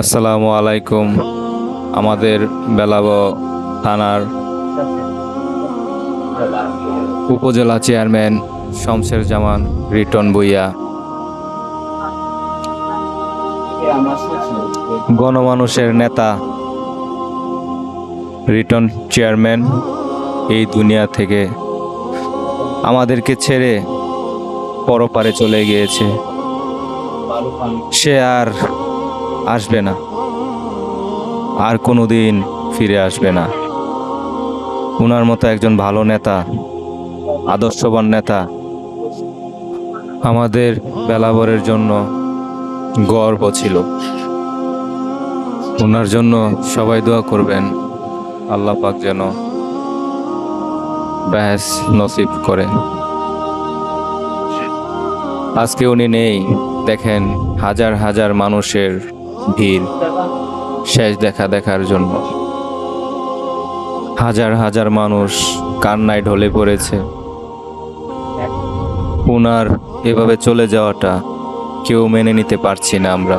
আসসালামু আলাইকুম, আমাদের বেলাব থানার উপজেলা চেয়ারম্যান শমশের জামান রিটন ভুইয়া। গণমানুষের নেতা রিটন চেয়ারম্যান এই দুনিয়া থেকে আমাদেরকে ছেড়ে পরপারে চলে গিয়েছে। সে আর আসবে না। আর কোনো দিন ফিরে আসবে না। ওনার মতো একজন ভালো নেতা, আদর্শবান নেতা আমাদের বেলাবরের জন্য গর্ব ছিল। ওনার জন্য সবাই দোয়া করবেন, আল্লাহ পাক যেন ব্যাস নসিব করে। আজকে উনি নেই, দেখেন হাজার হাজার মানুষের ভিড়, শেষ দেখা দেখার জন্য। হাজার হাজার মানুষ কান্নায় ঢলে পড়েছে। ওনার এভাবে চলে যাওয়াটা কেউ মেনে নিতে পারছি না আমরা।